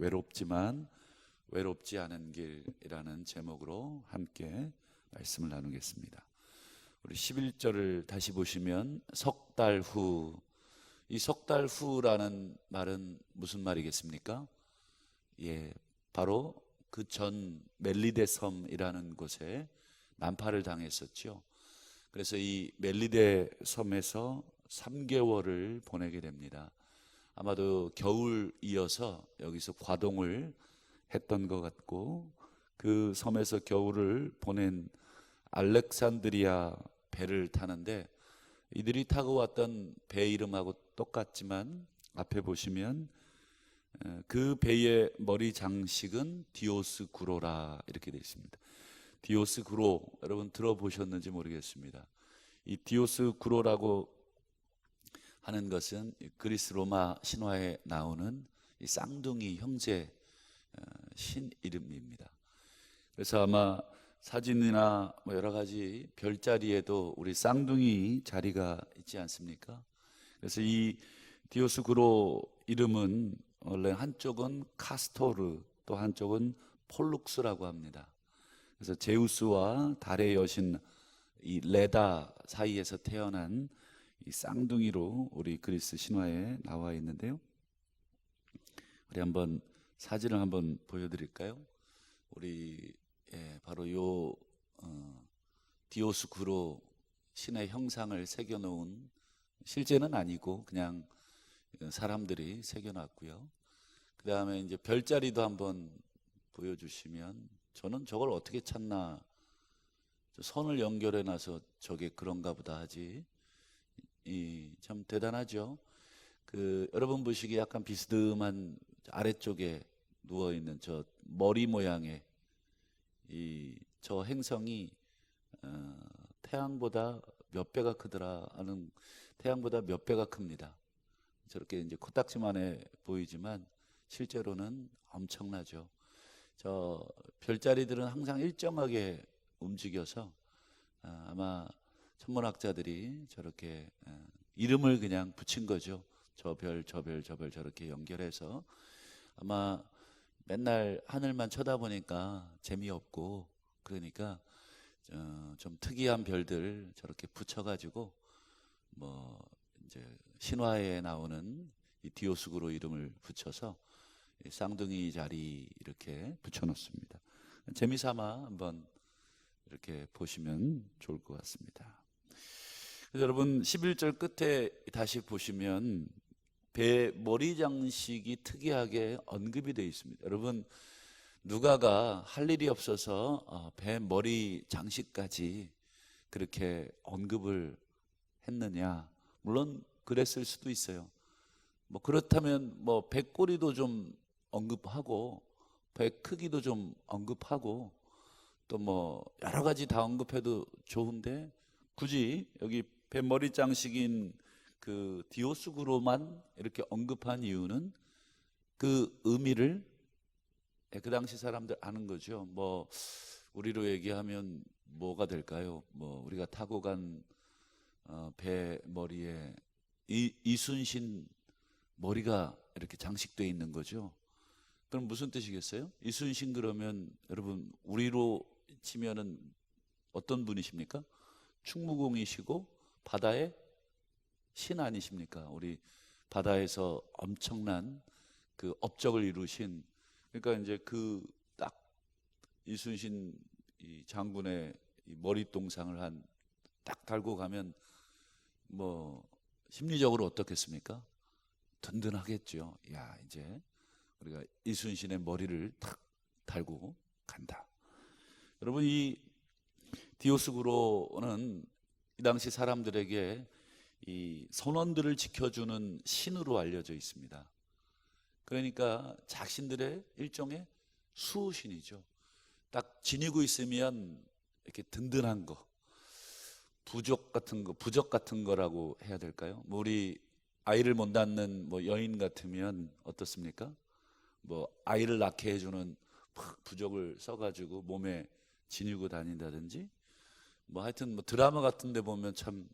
외롭지만 외롭지 않은 길이라는 제목으로 함께 말씀을 나누겠습니다. 우리 11절을 다시 보시면 석 달 후, 이 석 달 후라는 말은 무슨 말이겠습니까? 예, 바로 그 전 멜리데 섬이라는 곳에 난파를 당했었죠. 그래서 이 멜리데 섬에서 3개월을 보내게 됩니다. 아마도 겨울 이어서 여기서 과동을 했던 것 같고 그 섬에서 겨울을 보낸 알렉산드리아 배를 타는데 이들이 타고 왔던 배 이름하고 똑같지만 앞에 보시면 어, 그 배의 머리 장식은 디오스 구로라 이렇게 되어 있습니다. 디오스 구로 여러분 들어보셨는지 모르겠습니다. 이 디오스 구로라고 하는 것은 그리스 로마 신화에 나오는 이 쌍둥이 형제 어, 신 이름입니다. 그래서 아마 사진이나 뭐 여러 가지 별자리에도 우리 쌍둥이 자리가 있지 않습니까? 그래서 이 디오스 구로 이름은 원래 한쪽은 카스토르 또 한쪽은 폴룩스라고 합니다. 그래서 제우스와 달의 여신 이 레다 사이에서 태어난 이 쌍둥이로 우리 그리스 신화에 나와 있는데요. 우리 한번 사진을 한번 보여드릴까요? 우리 예, 바로 요 어, 디오스 구로 신의 형상을 새겨놓은 실제는 아니고 그냥 사람들이 새겨놨고요. 그 다음에 이제 별자리도 한번 보여주시면 저는 저걸 어떻게 찾나 저 선을 연결해 놔서 저게 그런가 보다 하지 이 참 대단하죠. 그 여러분 보시기에 약간 비스듬한 아래쪽에 누워 있는 저 머리 모양의 이 저 행성이 어, 태양보다 몇 배가 크더라 하는 태양보다 몇 배가 큽니다. 저렇게 이제 코딱지만해 보이지만 실제로는 엄청나죠. 저 별자리들은 항상 일정하게 움직여서 어, 아마 천문학자들이 저렇게 어, 이름을 그냥 붙인 거죠. 저 별, 저 별, 저 별 저렇게 연결해서 아마 맨날 하늘만 쳐다보니까 재미없고 그러니까 어, 좀 특이한 별들 저렇게 붙여가지고 뭐 이제 신화에 나오는 이 디오스구로 이름을 붙여서 이 쌍둥이 자리 이렇게 붙여놓습니다. 재미삼아 한번 이렇게 보시면 좋을 것 같습니다. 여러분 11절 끝에 다시 보시면 배 머리 장식이 특이하게 언급이 되어 있습니다. 여러분 누가가 할 일이 없어서 어, 배 머리 장식까지 그렇게 언급을 했느냐? 물론 그랬을 수도 있어요. 뭐 그렇다면 뭐 배꼬리도 좀 언급하고 배 크기도 좀 언급하고 또 뭐 여러 가지 다 언급해도 좋은데 굳이 여기 배 머리 장식인 그 디오스 구로만 이렇게 언급한 이유는 그 의미를 예, 그 당시 사람들 아는 거죠. 뭐 우리로 얘기하면 뭐가 될까요? 뭐 우리가 타고 간배 어, 머리에 이, 이순신 머리가 이렇게 장식돼 있는 거죠. 그럼 무슨 뜻이겠어요? 이순신 그러면 여러분 우리로 치면은 어떤 분이십니까? 충무공이시고 바다의 신 아니십니까? 우리 바다에서 엄청난 그 업적을 이루신 그러니까 이제 그 딱 이순신 이 장군의 이 머리 동상을 한 딱 달고 가면 뭐 심리적으로 어떻겠습니까? 든든하겠죠. 야 이제 우리가 이순신의 머리를 탁 달고 간다. 여러분 이 디오스구로는 이 당시 사람들에게 이 선원들을 지켜주는 신으로 알려져 있습니다. 그러니까 자신들의 일종의 수호신이죠. 딱 지니고 있으면 이렇게 든든한 거, 부족 같은 거, 부적 같은 거라고 해야 될까요? 뭐 우리 아이를 못 낳는 뭐 여인 같으면 어떻습니까? 뭐 아이를 낳게 해주는 부적을 써가지고 몸에 지니고 다닌다든지 뭐 하여튼 뭐 드라마 같은 데 보면 참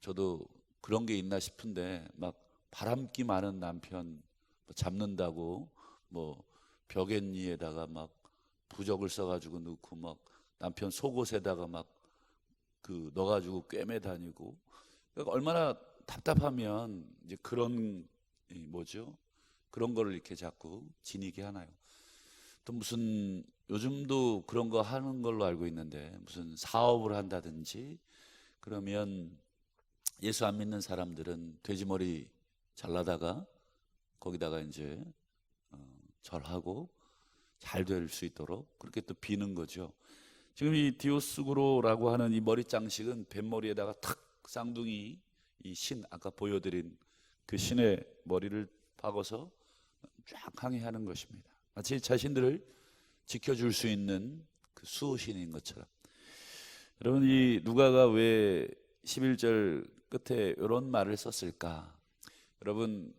저도 그런 게 있나 싶은데 막 바람기 많은 남편 뭐 잡는다고 뭐 벽엔니에다가 막 부적을 써가지고 넣고 막 남편 속옷에다가 막 그 넣어가지고 꿰매 다니고 그러니까 얼마나 답답하면 이제 그런 이 뭐죠 그런 거를 이렇게 자꾸 지니게 하나요? 또 무슨 요즘도 그런 거 하는 걸로 알고 있는데 무슨 사업을 한다든지 그러면 예수 안 믿는 사람들은 돼지머리 잘라다가 거기다가 이제 어, 절하고 잘 될 수 있도록 그렇게 또 비는 거죠. 지금 이 디오스구로라고 하는 이 머리 장식은 뱃머리에다가 탁 쌍둥이 이 신 아까 보여드린 그 신의 머리를 박아서 쫙 항해하는 것입니다. 마치 자신들을 지켜줄 수 있는 그 수호신인 것처럼. 여러분 이 누가가 왜 11절 끝에 이런 말을 썼을까? 여러분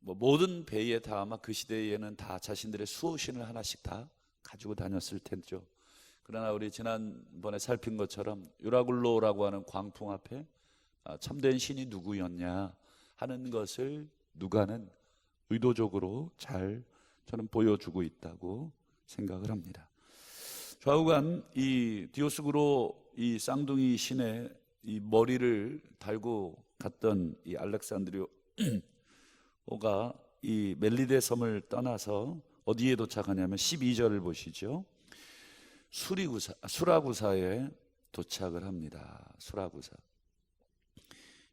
뭐 모든 배에 다 아마 그 시대에는 다 자신들의 수호신을 하나씩 다 가지고 다녔을 텐죠. 그러나 우리 지난번에 살핀 것처럼 유라굴로라고 하는 광풍 앞에 아, 참된 신이 누구였냐 하는 것을 누가는 의도적으로 잘 저는 보여주고 있다고 생각을 합니다. 좌우간 이 디오스구로 이 쌍둥이 신의 이 머리를 달고 갔던 이 알렉산드리오가 이 멜리데 섬을 떠나서 어디에 도착하냐면 12절을 보시죠. 수리구사 수라구사에 도착을 합니다. 수라구사.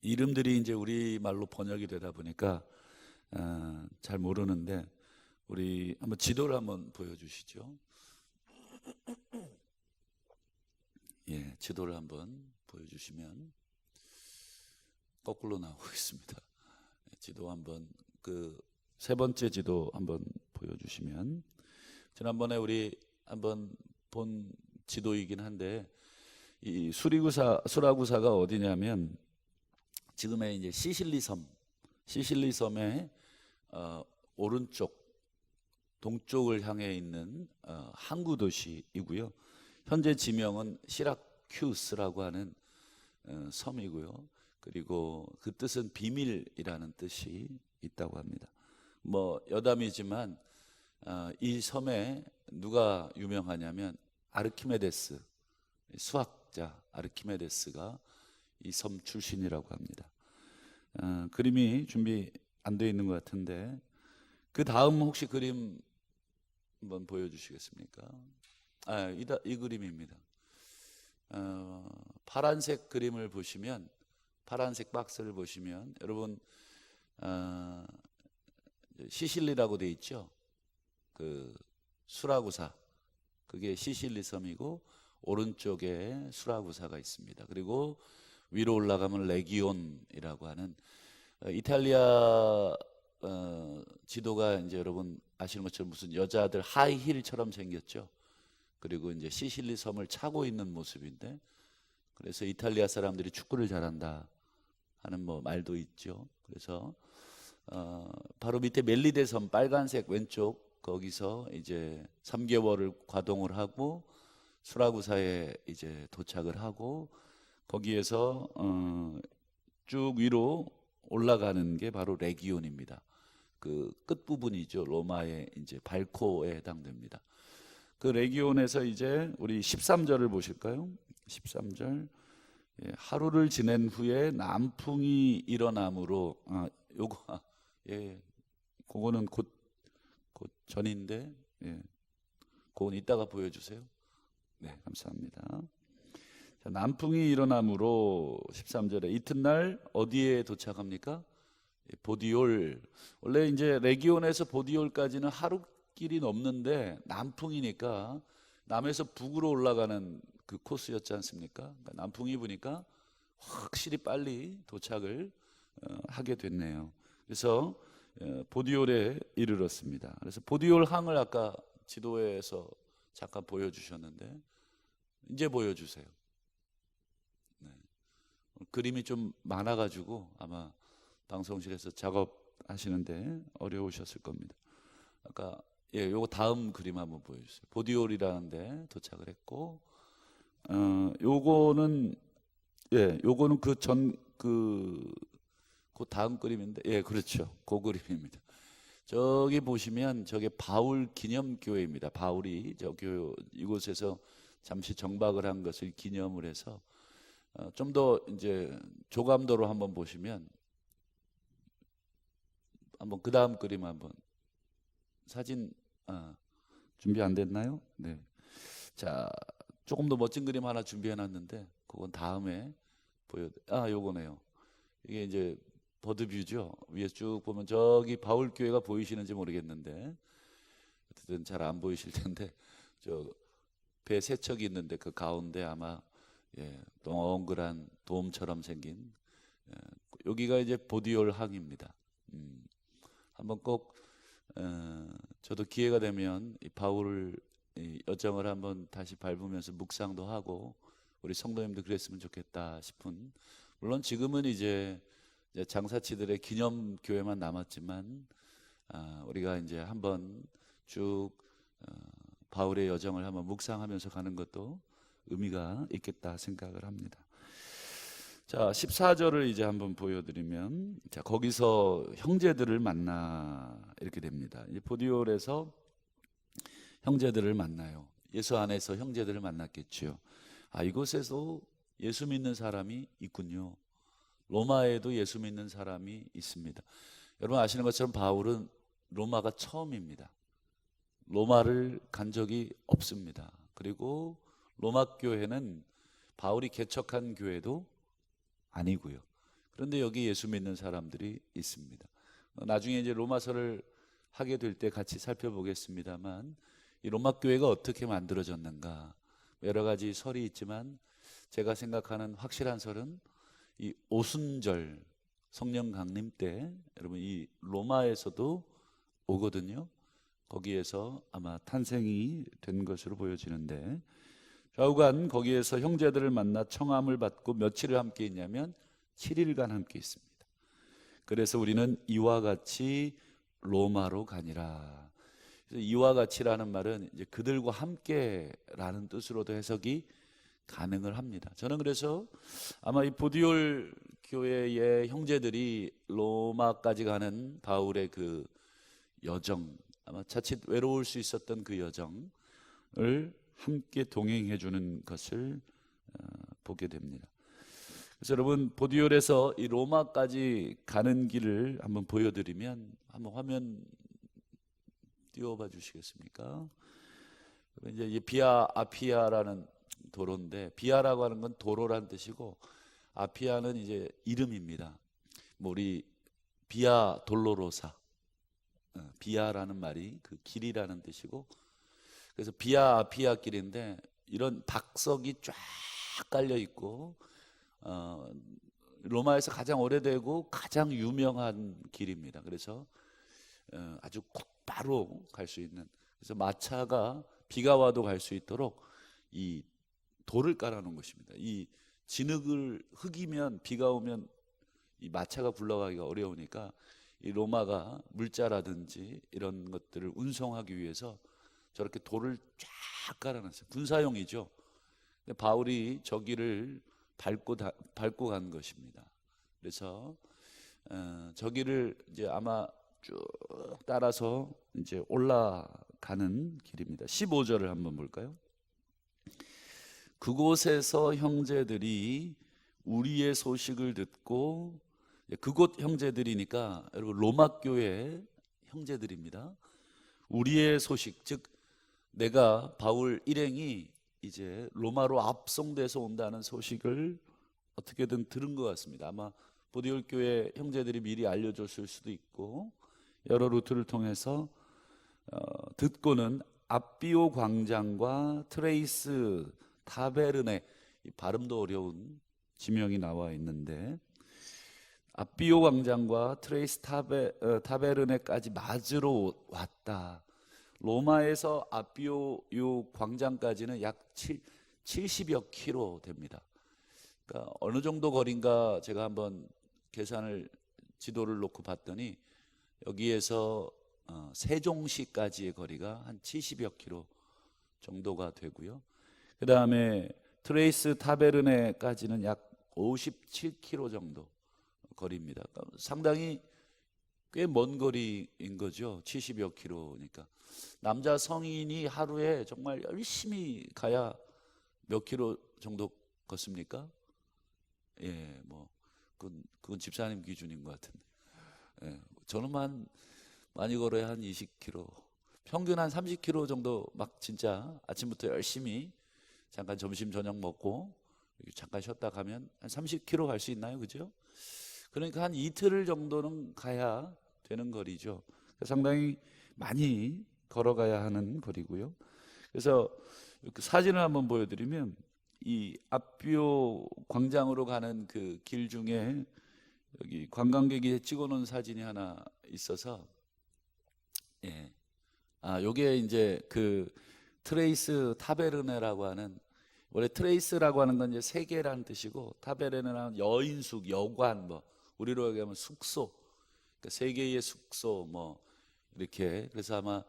이름들이 이제 우리 말로 번역이 되다 보니까 아, 잘 모르는데 우리 한번 지도를 한번 보여주시죠. 예, 지도를 한번 보여주시면 거꾸로 나오고 있습니다. 예, 지도 한번 그 세 번째 지도 한번 보여주시면 지난번에 우리 한번 본 지도이긴 한데 이 수리구사 수라구사가 어디냐면 지금의 이제 시실리 섬 시실리 섬의 어, 오른쪽 동쪽을 향해 있는 어, 항구 도시이고요. 현재 지명은 시라큐스라고 하는 어, 섬이고요. 그리고 그 뜻은 비밀이라는 뜻이 있다고 합니다. 뭐 여담이지만 어, 이 섬에 누가 유명하냐면 아르키메데스 수학자 아르키메데스가 이 섬 출신이라고 합니다. 어, 그림이 준비 안 돼 있는 것 같은데 그 다음 혹시 그림 한번 보여주시겠습니까? 아, 이, 이 그림입니다. 어, 파란색 그림을 보시면 파란색 박스를 보시면 여러분 어, 시실리라고 돼 있죠. 그 수라구사 그게 시실리 섬이고 오른쪽에 수라구사가 있습니다. 그리고 위로 올라가면 레기온이라고 하는 어, 이탈리아 어, 지도가 이제 여러분 아시는 것처럼 무슨 여자들 하이힐처럼 생겼죠. 그리고 이제 시실리 섬을 차고 있는 모습인데 그래서 이탈리아 사람들이 축구를 잘한다 하는 뭐 말도 있죠. 그래서 어, 바로 밑에 멜리데 섬 빨간색 왼쪽 거기서 이제 3개월을 과동을 하고 수라구사에 이제 도착을 하고 거기에서 어, 쭉 위로 올라가는 게 바로 레기온입니다. 그 끝부분이죠. 로마의 이제 발코에 해당됩니다. 그 레기온에서 이제 우리 13절을 보실까요? 13절. 예, 하루를 지낸 후에 남풍이 일어남으로 아, 요거 예. 그거는 곧, 곧 전인데 예. 그건 이따가 보여 주세요. 네, 감사합니다. 자, 남풍이 일어남으로 13절에 이튿날 어디에 도착합니까? 예, 보디올. 원래 이제 레기온에서 보디올까지는 하루 길이 넘는데 남풍이니까 남에서 북으로 올라가는 그 코스였지 않습니까? 그러니까 남풍이 부니까 확실히 빨리 도착을 어, 하게 됐네요. 그래서 어, 보디올에 이르렀습니다. 그래서 보디올 항을 아까 지도에서 잠깐 보여주셨는데 이제 보여주세요. 네. 그림이 좀 많아가지고 아마 방송실에서 작업하시는데 어려우셨을 겁니다. 아까 예, 요거 다음 그림 한번 보여주세요. 보디올이라는데 도착을 했고, 어, 요거는 예, 요거는 그 전 그 그 다음 그림인데, 예, 그렇죠. 그 그림입니다. 저기 보시면 저게 바울 기념교회입니다. 바울이 저 교, 이곳에서 잠시 정박을 한 것을 기념을 해서 어, 좀더 이제 조감도로 한번 보시면 한번 그 다음 그림 한번 사진 아, 준비 안 됐나요? 네. 자 조금 더 멋진 그림 하나 준비해 놨는데 그건 다음에 보여 아 요거네요. 이게 이제 버드뷰죠. 위에 쭉 보면 저기 바울 교회가 보이시는지 모르겠는데 어쨌든 잘 안 보이실 텐데 저 배 세척이 있는데 그 가운데 아마 예, 동그란 돔처럼 생긴 예, 여기가 이제 보디올 항입니다. 음, 한번 꼭 어, 저도 기회가 되면 이 바울 이 여정을 한번 다시 밟으면서 묵상도 하고 우리 성도님도 그랬으면 좋겠다 싶은 물론 지금은 이제 장사치들의 기념 교회만 남았지만 아, 우리가 이제 한번 쭉 어, 바울의 여정을 한번 묵상하면서 가는 것도 의미가 있겠다 생각을 합니다. 자, 14절을 이제 한번 보여드리면, 자, 거기서 형제들을 만나 이렇게 됩니다. 이 보디올에서 형제들을 만나요. 예수 안에서 형제들을 만났겠지요. 아, 이곳에서 예수 믿는 사람이 있군요. 로마에도 예수 믿는 사람이 있습니다. 여러분 아시는 것처럼 바울은 로마가 처음입니다. 로마를 간 적이 없습니다. 그리고 로마 교회는 바울이 개척한 교회도 아니고요. 그런데 여기 예수 믿는 사람들이 있습니다. 어, 나중에 이제 로마서를 하게 될 때 같이 살펴보겠습니다만 이 로마 교회가 어떻게 만들어졌는가 여러 가지 설이 있지만 제가 생각하는 확실한 설은 이 오순절 성령 강림 때 여러분 이 로마에서도 오거든요. 거기에서 아마 탄생이 된 것으로 보여지는데 좌우간 거기에서 형제들을 만나 청함을 받고 며칠을 함께 있냐면 7일간 함께 있습니다. 그래서 우리는 이와 같이 로마로 가니라. 이와 같이라는 말은 이제 그들과 함께라는 뜻으로도 해석이 가능을 합니다. 저는 그래서 아마 이 보디올 교회의 형제들이 로마까지 가는 바울의 그 여정, 아마 자칫 외로울 수 있었던 그 여정을 함께 동행해 주는 것을 어, 보게 됩니다. 그래서 여러분 보디올에서 이 로마까지 가는 길을 한번 보여드리면 한번 화면 띄워봐 주시겠습니까? 이제 이 비아 아피아라는 도로인데 비아라고 하는 건 도로란 뜻이고 아피아는 이제 이름입니다. 뭐 우리 비아 돌로로사 어, 비아라는 말이 그 길이라는 뜻이고 그래서 비아 아피아 길인데 이런 박석이 쫙 깔려 있고 어, 로마에서 가장 오래되고 가장 유명한 길입니다. 그래서 어, 아주 곧바로 갈 수 있는 그래서 마차가 비가 와도 갈 수 있도록 이 돌을 깔아놓은 것입니다. 이 진흙을 흙이면 비가 오면 이 마차가 굴러가기가 어려우니까 이 로마가 물자라든지 이런 것들을 운송하기 위해서 저렇게 돌을 쫙 깔아놨어요. 군사용이죠. 근데 바울이 저기를 밟고 다, 밟고 간 것입니다. 그래서 어, 저기를 이제 아마 쭉 따라서 이제 올라가는 길입니다. 15절을 한번 볼까요? 그곳에서 형제들이 우리의 소식을 듣고 그곳 형제들이니까 여러분 로마 교회 형제들입니다. 우리의 소식 즉 내가 바울 일행이 이제 로마로 압송돼서 온다는 소식을 어떻게든 들은 것 같습니다. 아마 보디올 교회 형제들이 미리 알려줬을 수도 있고 여러 루트를 통해서 어, 듣고는 앞비오 광장과 트레이스 타베르네 이 발음도 어려운 지명이 나와 있는데 앞비오 광장과 트레이스 타베, 어, 타베르네까지 맞으러 왔다. 로마에서 앞비오 요 광장까지는 약 7, 70여 킬로 됩니다. 그러니까 어느 정도 거리인가 제가 한번 계산을 지도를 놓고 봤더니 여기에서 어, 세종시까지의 거리가 한 70여 킬로 정도가 되고요. 그 다음에 트레이스 타베르네까지는 약 57킬로 정도 거리입니다. 그러니까 상당히 꽤 먼 거리인 거죠. 70여 킬로니까. 남자 성인이 하루에 정말 열심히 가야 몇 킬로 정도 걷습니까? 예, 뭐 그건, 그건 집사님 기준인 것 같은데. 예, 저는만 많이 걸어야 한 20킬로. 평균 한 30킬로 정도 막 진짜 아침부터 열심히 잠깐 점심 저녁 먹고 잠깐 쉬었다 가면 한 30킬로 갈 수 있나요? 그죠? 그러니까 한 이틀 정도는 가야 되는 거리죠. 상당히 많이 걸어가야 하는 거리고요. 그래서 그 사진을 한번 보여드리면 이 앞비오 광장으로 가는 그 길 중에 여기 관광객이 찍어놓은 사진이 하나 있어서 예. 아, 요게 이제 그 트레이스 타베르네라고 하는 원래 트레이스라고 하는 건 이제 세계라는 뜻이고 타베르네는 여인숙, 여관 뭐 우리로 얘기하면 숙소. 그러니까 세계의 숙소 뭐 이렇게 그래서 아마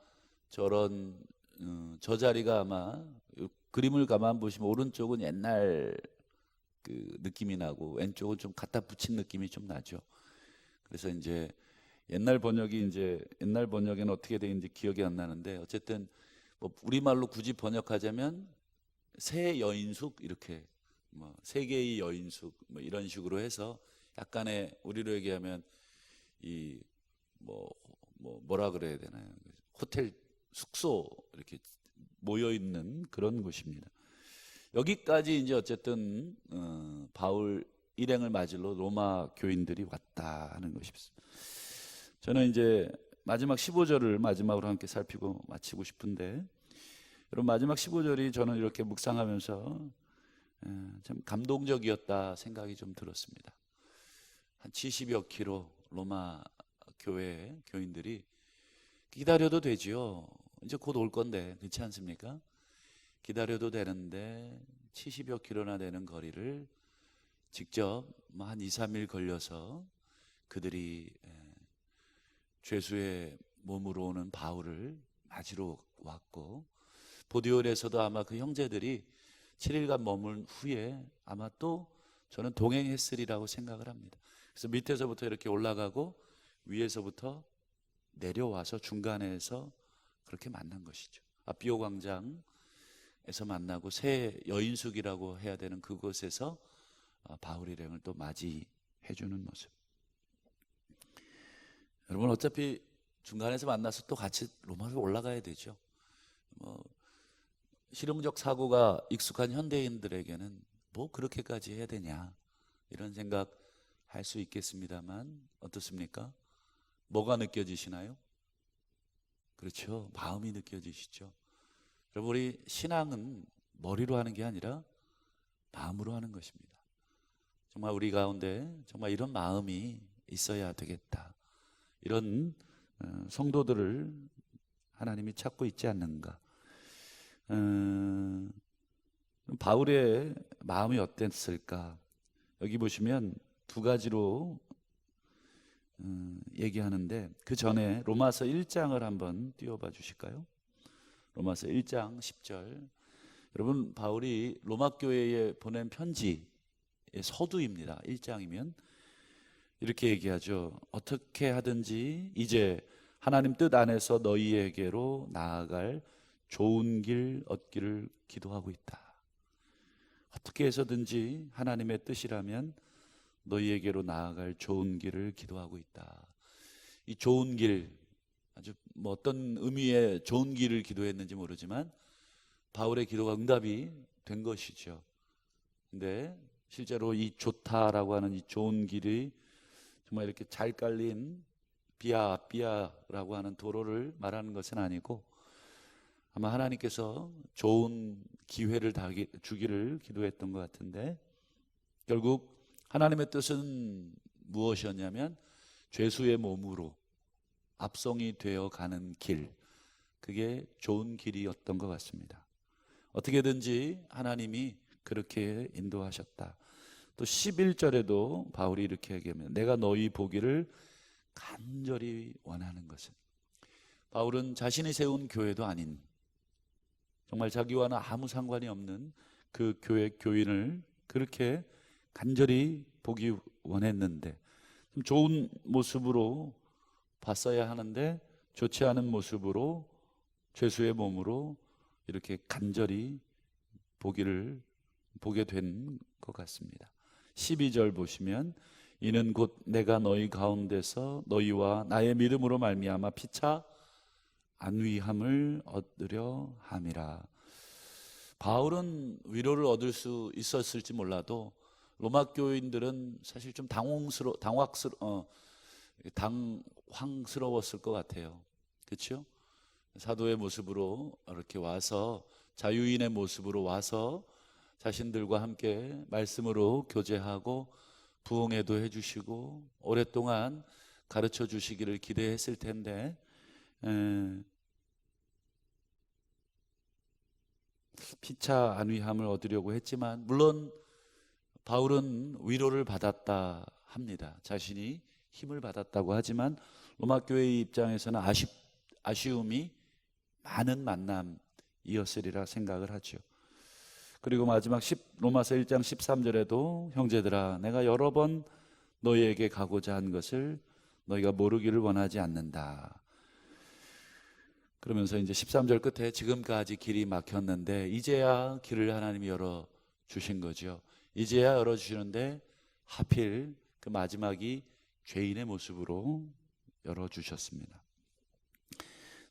저런 음, 저 자리가 아마 요 그림을 가만 보시면 오른쪽은 옛날 그 느낌이 나고 왼쪽은 좀 갖다 붙인 느낌이 좀 나죠. 그래서 이제 옛날 번역이 이제 옛날 번역에는 어떻게 돼 있는지 기억이 안 나는데 어쨌든 뭐 우리말로 굳이 번역하자면 새 여인숙 이렇게 뭐 세계의 여인숙 뭐 이런 식으로 해서 약간의 우리로 얘기하면 이 뭐 뭐 뭐라 그래야 되나요? 호텔 숙소 이렇게 모여 있는 그런 곳입니다. 여기까지 이제 어쨌든 어, 바울 일행을 맞으러 로마 교인들이 왔다 하는 것입니다. 저는 이제 마지막 15절을 마지막으로 함께 살피고 마치고 싶은데 여러분 마지막 15절이 저는 이렇게 묵상하면서 에, 참 감동적이었다 생각이 좀 들었습니다. 한 70여 킬로 로마 교회 교인들이 기다려도 되지요. 이제 곧 올 건데 그렇지 않습니까? 기다려도 되는데 70여 킬로나 되는 거리를 직접 뭐한 2, 3일 걸려서 그들이 에, 죄수의 몸으로 오는 바울을 맞으러 왔고 보디올에서도 아마 그 형제들이 7일간 머문 후에 아마 또 저는 동행했으리라고 생각을 합니다. 그래서 밑에서부터 이렇게 올라가고 위에서부터 내려와서 중간에서 그렇게 만난 것이죠. 아비오 광장에서 만나고 새 여인숙이라고 해야 되는 그곳에서 아, 바울 일행을 또 맞이해 주는 모습. 여러분 어차피 중간에서 만나서 또 같이 로마로 올라가야 되죠. 뭐 실용적 사고가 익숙한 현대인들에게는 뭐 그렇게까지 해야 되냐 이런 생각 할 수 있겠습니다만 어떻습니까? 뭐가 느껴지시나요? 그렇죠. 마음이 느껴지시죠. 여러분 우리 신앙은 머리로 하는 게 아니라 마음으로 하는 것입니다. 정말 우리 가운데 정말 이런 마음이 있어야 되겠다. 이런 어, 성도들을 하나님이 찾고 있지 않는가. 어, 바울의 마음이 어땠을까? 여기 보시면 두 가지로 음, 얘기하는데 그 전에 로마서 1장을 한번 띄워봐 주실까요? 로마서 1장 10절. 여러분 바울이 로마 교회에 보낸 편지 서두입니다. 1장이면 이렇게 얘기하죠. 어떻게 하든지 이제 하나님 뜻 안에서 너희에게로 나아갈 좋은 길 얻기를 기도하고 있다. 어떻게 해서든지 하나님의 뜻이라면 너희에게로 나아갈 좋은 길을 기도하고 있다. 이 좋은 길 아주 뭐 어떤 의미의 좋은 길을 기도했는지 모르지만 바울의 기도가 응답이 된 것이죠. 근데 실제로 이 좋다라고 하는 이 좋은 길이 정말 이렇게 잘 깔린 비아 비아라고 하는 도로를 말하는 것은 아니고 아마 하나님께서 좋은 기회를 다 주기를 기도했던 것 같은데 결국 하나님의 뜻은 무엇이었냐면 죄수의 몸으로 압송이 되어 가는 길 그게 좋은 길이었던 것 같습니다. 어떻게든지 하나님이 그렇게 인도하셨다. 또 11절에도 바울이 이렇게 얘기하면 내가 너희 보기를 간절히 원하는 것은 바울은 자신이 세운 교회도 아닌 정말 자기와는 아무 상관이 없는 그 교회 교인을 그렇게 간절히 보기 원했는데 좀 좋은 모습으로 봤어야 하는데 좋지 않은 모습으로 죄수의 몸으로 이렇게 간절히 보기를 보게 된 것 같습니다. 12절 보시면 이는 곧 내가 너희 가운데서 너희와 나의 믿음으로 말미암아 피차 안위함을 얻으려 함이라. 바울은 위로를 얻을 수 있었을지 몰라도 로마 교인들은 사실 좀 당황스러 당황스러 어, 당황스러웠을 것 같아요. 그렇죠? 사도의 모습으로 이렇게 와서 자유인의 모습으로 와서 자신들과 함께 말씀으로 교제하고 부흥회도 해주시고 오랫동안 가르쳐 주시기를 기대했을 텐데 에, 피차 안위함을 얻으려고 했지만 물론 바울은 위로를 받았다 합니다. 자신이 힘을 받았다고 하지만 로마 교회의 입장에서는 아쉽, 아쉬움이 많은 만남이었으리라 생각을 하죠. 그리고 마지막 10, 로마서 1장 13절에도 형제들아 내가 여러 번 너희에게 가고자 한 것을 너희가 모르기를 원하지 않는다. 그러면서 이제 13절 끝에 지금까지 길이 막혔는데 이제야 길을 하나님이 열어 주신 거죠. 이제야 열어 주시는데 하필 그 마지막이 죄인의 모습으로 열어 주셨습니다.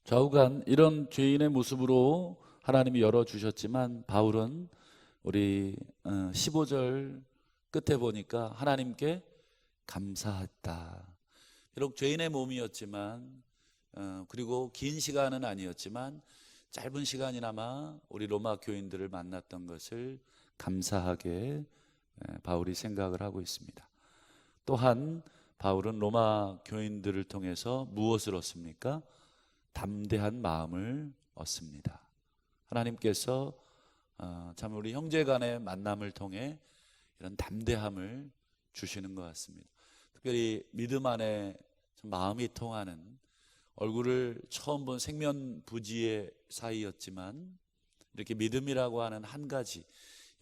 좌우간 이런 죄인의 모습으로 하나님이 열어 주셨지만 바울은 우리 15절 끝에 보니까 하나님께 감사했다. 비록 죄인의 몸이었지만 어, 그리고 긴 시간은 아니었지만 짧은 시간이나마 우리 로마 교인들을 만났던 것을 감사하게 바울이 생각을 하고 있습니다. 또한 바울은 로마 교인들을 통해서 무엇을 얻습니까? 담대한 마음을 얻습니다. 하나님께서 어, 참 우리 형제 간의 만남을 통해 이런 담대함을 주시는 것 같습니다. 특별히 믿음 안에 마음이 통하는 얼굴을 처음 본 생면부지의 사이였지만 이렇게 믿음이라고 하는 한 가지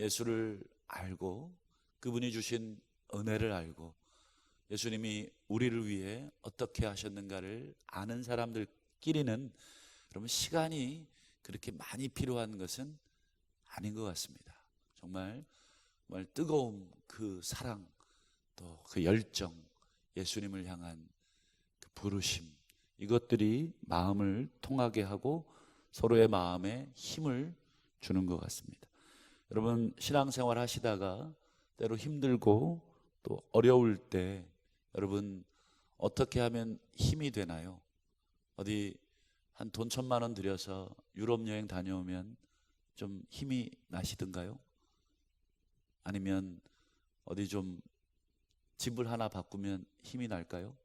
예수를 알고 그분이 주신 은혜를 알고 예수님이 우리를 위해 어떻게 하셨는가를 아는 사람들끼리는 여러분 시간이 그렇게 많이 필요한 것은 아닌 것 같습니다. 정말 정말 뜨거움, 그 사랑, 또 그 열정, 예수님을 향한 그 부르심 이것들이 마음을 통하게 하고 서로의 마음에 힘을 주는 것 같습니다. 여러분 신앙생활 하시다가 때로 힘들고 또 어려울 때 여러분 어떻게 하면 힘이 되나요? 어디 한 돈 천만 원 들여서 유럽 여행 다녀오면 좀 힘이 나시던가요? 아니면 어디 좀 집을 하나 바꾸면 힘이 날까요?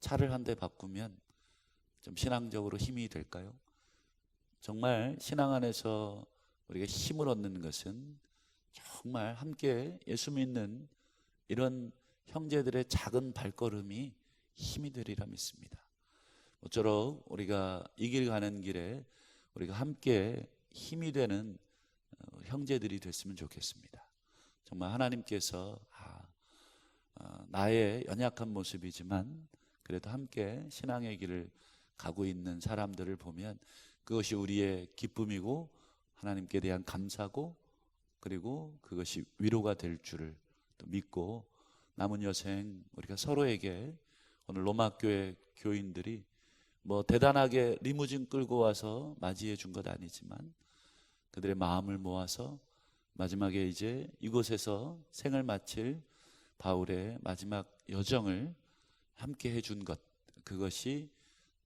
차를 한 대 바꾸면 좀 신앙적으로 힘이 될까요? 정말 신앙 안에서 우리가 힘을 얻는 것은 정말 함께 예수 믿는 이런 형제들의 작은 발걸음이 힘이 되리라 믿습니다. 모쪼록 우리가 이 길 가는 길에 우리가 함께 힘이 되는 어, 형제들이 됐으면 좋겠습니다. 정말 하나님께서 아, 어, 나의 연약한 모습이지만 그래도 함께 신앙의 길을 가고 있는 사람들을 보면 그것이 우리의 기쁨이고 하나님께 대한 감사고 그리고 그것이 위로가 될 줄을 또 믿고 남은 여생 우리가 서로에게 오늘 로마 교회 교인들이 뭐 대단하게 리무진 끌고 와서 맞이해 준 것 아니지만 그들의 마음을 모아서 마지막에 이제 이곳에서 생을 마칠 바울의 마지막 여정을 함께 해준 것 그것이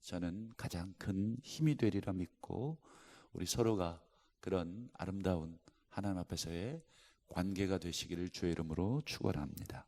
저는 가장 큰 힘이 되리라 믿고 우리 서로가 그런 아름다운 하나님 앞에서의 관계가 되시기를 주의 이름으로 축원합니다.